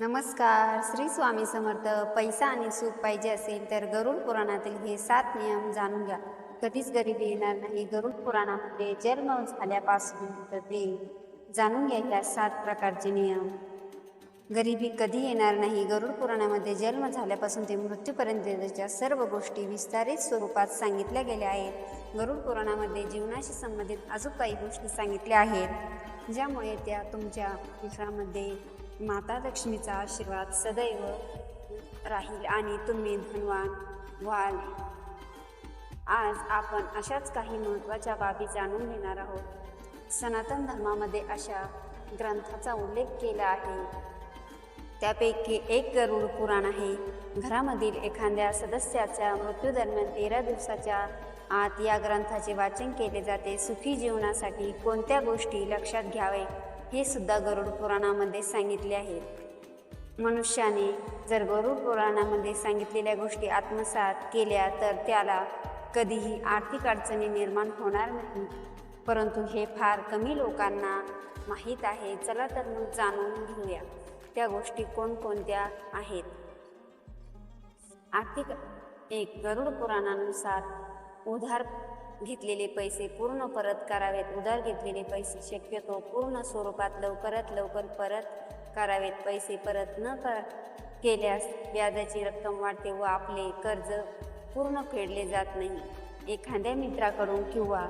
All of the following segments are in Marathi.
नमस्कार. श्री स्वामी समर्थ. पैसा आणि सुख पाहिजे असेल तर गरुड पुराणातील हे सात नियम जाणून घ्या. कधीच गरिबी येणार नाही. गरुड पुराणामध्ये जन्म झाल्यापासून तर ते जाणून घ्या या सात प्रकारचे नियम. गरिबी कधी येणार नाही? गरुड पुराणामध्ये जन्म झाल्यापासून ते मृत्यूपर्यंतच्या सर्व गोष्टी विस्तारित स्वरूपात सांगितल्या गेल्या आहेत. गरुड पुराणामध्ये जीवनाशी संबंधित अजून काही गोष्टी सांगितल्या आहेत ज्यामुळे त्या तुमच्या घरामध्ये माता लक्ष्मीचा आशीर्वाद सदैव राहील आणि तुम्ही धनवान व्हाल. आज आपण अशाच काही महत्त्वाच्या बाबी जाणून घेणार आहोत. सनातन धर्मामध्ये अशा ग्रंथाचा उल्लेख केला आहे. त्यापैकी एक गरुड पुराण आहे. घरामधील एखाद्या सदस्याच्या मृत्यूदरम्यान तेरा दिवसाच्या आत या ग्रंथाचे वाचन केले जाते. सुखी जीवनासाठी कोणत्या गोष्टी लक्षात घ्यावे? हे सुद्धा गरुड पुराणामध्ये सांगितले आहेत मनुष्याने जर गरुड पुराणामध्ये सांगितलेल्या गोष्टी आत्मसात केल्या तर त्याला कधीही आर्थिक अडचणी निर्माण होणार नाही. परंतु हे फार कमी लोकांना माहीत आहे. चला तर मग जाणून घेऊया त्या गोष्टी कोणकोणत्या आहेत. आर्थिक एक गरुड पुराणानुसार उधार घेतलेले पैसे पूर्ण परत करावेत. उधार घेतलेले पैसे शक्यतो पूर्ण स्वरूपात लवकरात लवकर परत करावेत. पैसे परत न कर केल्यास व्याजाची रक्कम वाढते व आपले कर्ज पूर्ण फेडले जात नाही. एखाद्या मित्राकडून किंवा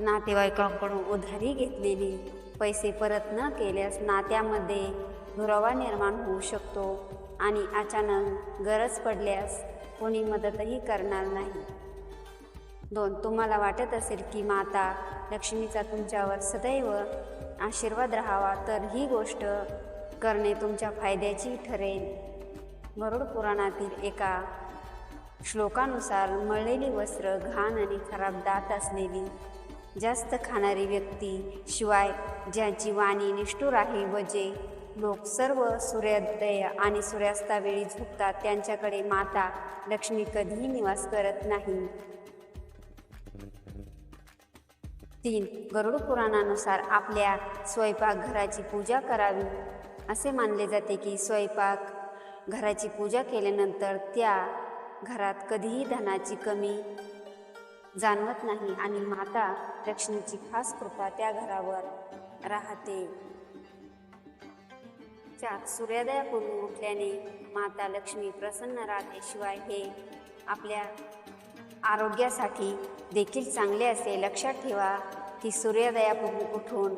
नातेवाईकांकडून उधारी घेतलेली पैसे परत न केल्यास नात्यामध्ये दुरावा निर्माण होऊ शकतो आणि अचानक गरज पडल्यास कोणी मदतही करणार नाही. दोन तुम्हाला वाटत असेल की माता लक्ष्मीचा तुमच्यावर सदैव आशीर्वाद राहावा तर ही गोष्ट करणे तुमच्या फायद्याची ठरेल. गरुड पुराणातील एका श्लोकानुसार मळलेली वस्त्र घाण आणि खराब दात असलेली जास्त खाणारी व्यक्ती शिवाय ज्यांची वाणी निष्ठुर आहे व जे लोक सर्व सूर्योदय आणि सूर्यास्तावेळी झोपतात त्यांच्याकडे माता लक्ष्मी कधीही निवास करत नाही. तीन गरुड पुराणानुसार आपल्या स्वयंपाकघराची पूजा करावी. असे मानले जाते की स्वयंपाक घराची पूजा केल्यानंतर त्या घरात कधीही धनाची कमी जाणवत नाही आणि माता लक्ष्मीची खास कृपा त्या घरावर राहते. चार सूर्योदयापूर्वी उठल्याने माता लक्ष्मी प्रसन्न राहते. शिवाय हे आपल्या आरोग्यासाठी देखील चांगले असे लक्षात ठेवा की सूर्योदयापूर्वी उठून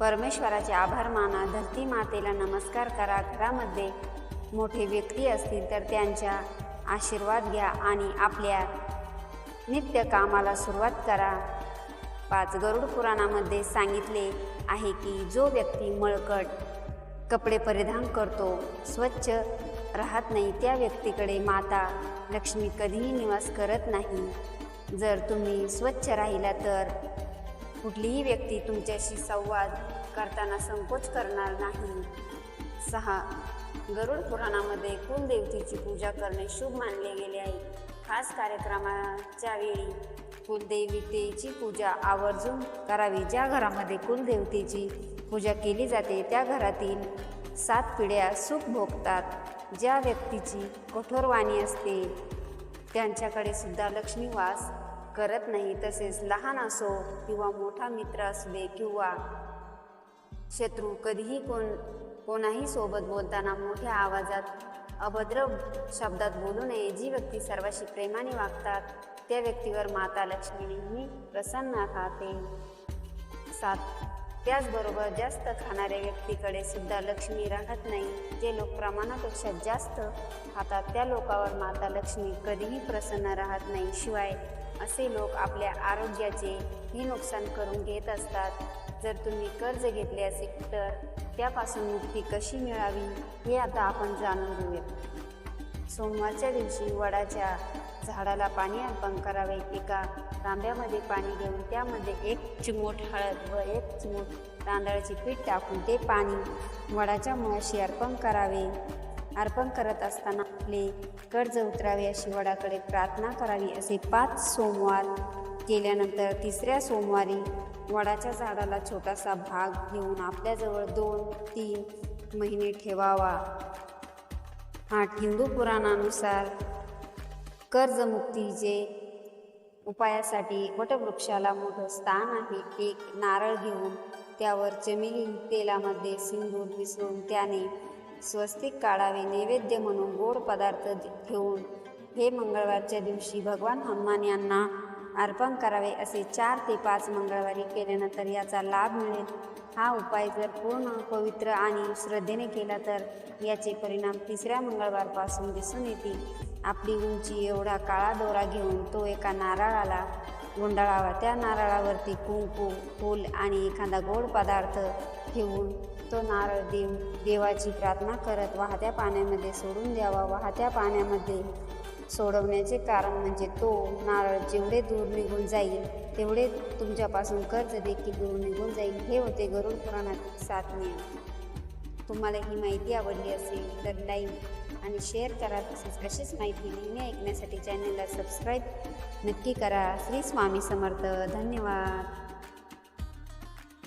परमेश्वराचे आभार माना. धरती मातेला नमस्कार करा. घरामध्ये मोठे व्यक्ती असतील तर त्यांच्या आशीर्वाद घ्या आणि आपल्या नित्य कामाला सुरुवात करा. पाच गरुड पुराणामध्ये सांगितले आहे की जो व्यक्ती मळकट कपडे परिधान करतो स्वच्छ राहत नाही त्या व्यक्तीकडे माता लक्ष्मी कधीही निवास करत नाही. जर तुम्ही स्वच्छ राहिला तर कुठलीही व्यक्ती तुमच्याशी संवाद करताना संकोच करणार नाही. सहा गरुड पुराणामध्ये कुलदेवतेची पूजा करणे शुभ मानले गेले आहे. खास कार्यक्रमाच्या वेळी कुलदेवतेची पूजा आवर्जून करावी. ज्या घरामध्ये कुलदेवतेची पूजा केली जाते त्या घरातील सात पिढ्या सुख भोगतात. ज्या व्यक्तीची कठोर वाणी असते त्यांच्याकडे सुद्धा लक्ष्मी वास करत नाही तसेच लहान असो किंवा मोठा मित्र असू दे किंवा शत्रू कधीही कोण कोणाही सोबत बोलताना मोठ्या आवाजात अभद्र शब्दात बोलू नये. जी व्यक्ती सर्वांशी प्रेमाने वागतात त्या व्यक्तीवर माता लक्ष्मी नेहमी प्रसन्न राहते. सात त्याचबरोबर जास्त खाणाऱ्या व्यक्तीकडे सुद्धा लक्ष्मी राहत नाही जे लोक प्रमाणापेक्षा जास्त खातात त्या लोकावर माता लक्ष्मी कधीही प्रसन्न राहत नाही. शिवाय असे लोक आपल्या आरोग्याचे ही नुकसान करून घेत असतात. जर तुम्ही कर्ज घेतले असेल तर त्यापासून मुक्ती कशी मिळावी हे आता आपण जाणून घेऊया सोमवारच्या दिवशी वडाच्या झाडाला पाणी अर्पण करावे. एका तांब्यामध्ये पाणी घेऊन त्यामध्ये एक चिमूट हळद व एक चिमूट तांदळाचे पीठ टाकून ते पाणी वडाच्या मुळाशी अर्पण करावे. अर्पण करत असताना आपले कर्ज उतरावे अशी वडाकडे प्रार्थना करावी असे पाच सोमवार केल्यानंतर तिसऱ्या सोमवारी वडाच्या झाडाला छोटासा भाग घेऊन आपल्याजवळ दोन तीन महिने ठेवावा. हा हिंदू पुराणानुसार कर्जमुक्तीचे उपायासाठी वटवृक्षाला मोठं स्थान आहे एक नारळ घेऊन त्यावर चमेली तेलामध्ये सिंदूर मिसळून त्याने स्वस्तिक काढावे नैवेद्य म्हणून गोड पदार्थ ठेवून हे मंगळवारच्या दिवशी भगवान हनुमान यांना अर्पण करावे असे चार ते पाच मंगळवारी केल्यानंतर याचा लाभ मिळेल. हा उपाय जर पूर्ण पवित्र आणि श्रद्धेने केला तर याचे परिणाम तिसऱ्या मंगळवारपासून दिसून येतील. आपली उंची एवढा काळा दोरा घेऊन तो एका नारळाला गुंडाळावा त्या नारळावरती कुंकू फूल आणि एखादा गोड पदार्थ ठेवून तो नारळ देव देवाची प्रार्थना करत वाहत्या पाण्यामध्ये सोडून द्यावा. वाहत्या पाण्यामध्ये सोडवण्याचे कारण म्हणजे तो नारळ जेवढे दूर निघून जाईल तेवढे तुमच्यापासून कर्ज देखील दूर निघून जाईल हे होते गरुड पुराणातील सात नियम. तुम्हाला ही माहिती आवडली असेल तर लाईक आणि शेअर करा तसेच अशीच माहिती नेहमी ऐकण्यासाठी चॅनलला सबस्क्राईब नक्की करा. श्री स्वामी समर्थ. धन्यवाद.